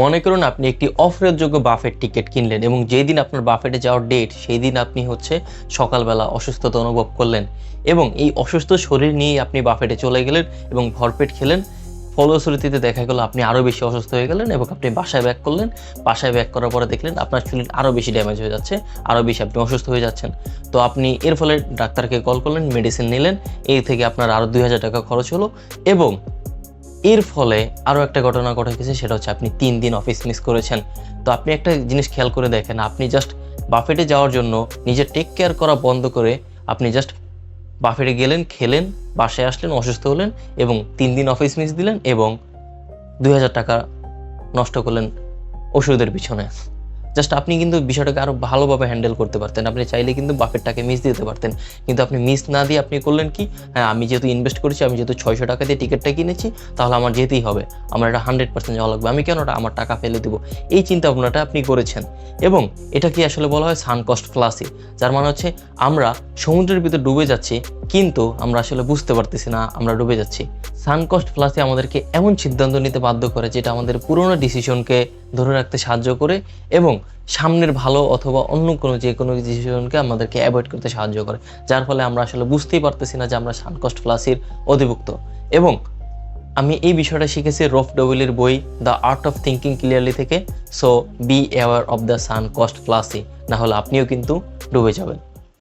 মনে করুন আপনি একটি অফেরতযোগ্য বাফের টিকিট কিনলেন এবং যেই দিন আপনার বাফেটে যাওয়ার ডেট সেই দিন আপনি হচ্ছে সকালবেলা অসুস্থতা অনুভব করলেন এবং এই অসুস্থ শরীর নিয়ে আপনি বাফেটে চলে গেলেন এবং ভরপেট খেলেন। ফলশ্রুতিতে দেখা গেলো আপনি আরও বেশি অসুস্থ হয়ে গেলেন এবং আপনি বাসায় ব্যাক করলেন। বাসায় ব্যাক করার পরে দেখলেন আপনার শরীর আরও বেশি ড্যামেজ হয়ে যাচ্ছে আরও বেশি আপনি অসুস্থ হয়ে যাচ্ছেন। তো আপনি এর ফলে ডাক্তারকে কল করলেন মেডিসিন নিলেন, এই থেকে আপনার আরও দুই হাজার টাকা খরচ হলো এবং এর ফলে আরও একটা ঘটনা ঘটে গেছে সেটা হচ্ছে আপনি তিন দিন অফিস মিস করেছেন। তো আপনি একটা জিনিস খেয়াল করে দেখেন, আপনি জাস্ট বাফেটে যাওয়ার জন্য নিজের টেক কেয়ার করা বন্ধ করে আপনি জাস্ট বাফেটে গেলেন, খেলেন, বাসায় আসলেন, অসুস্থ হলেন এবং তিন দিন অফিস মিস দিলেন এবং দুই হাজার টাকা নষ্ট করলেন ওষুধের পিছনে। জাস্ট আপনি কিন্তু বিষয়টাকে আরও ভালোভাবে হ্যান্ডেল করতে পারতেন। আপনি চাইলে কিন্তু বাফেটটাকে মিস দিতে পারতেন। কিন্তু আপনি মিস না দিয়ে আপনি করলেন কি? হ্যাঁ আমি যেহেতু ইনভেস্ট করেছি, আমি যেহেতু ছয়শো টাকা দিয়ে টিকিটটা কিনেছি, তাহলে আমার যেতেই হবে। আমার এটা হান্ড্রেড পার্সেন্ট যাওয়া লাগবে। আমি কেন আমার টাকা ফেলে দেবো। এই চিন্তা ভাবনাটা আপনি করেছেন। এবং এটা কি আসলে বলা হয় সানকস্ট ফ্লাসি যার মানে হচ্ছে আমরা সমুদ্রের ভিতরে ডুবে যাচ্ছি কিন্তু আমরা আসলে বুঝতে পারতেছি না, আমরা ডুবে যাচ্ছি। সানকস্ট ফ্লাসি আমাদেরকে এমন সিদ্ধান্ত নিতে বাধ্য করে যেটা আমাদের পুরোনো ডিসিশনকে ধরে রাখতে সাহায্য করে এবং সামনের ভালো অথবা অন্য কোনো যে কোনো ডিসিশনকে আমাদেরকে অ্যাভয়েড করতে সাহায্য করে, যার ফলে আমরা আসলে বুঝতেই পারতেছি না যে আমরা সানকস্ট ফ্লাসির অধিভুক্ত। এবং আমি এই বিষয়টা শিখেছি রফ ডবলের বই the art of thinking clearly থেকে। So, be aware of the sunk cost fallacy, না হলে আপনিও কিন্তু ডুবে যাবেন।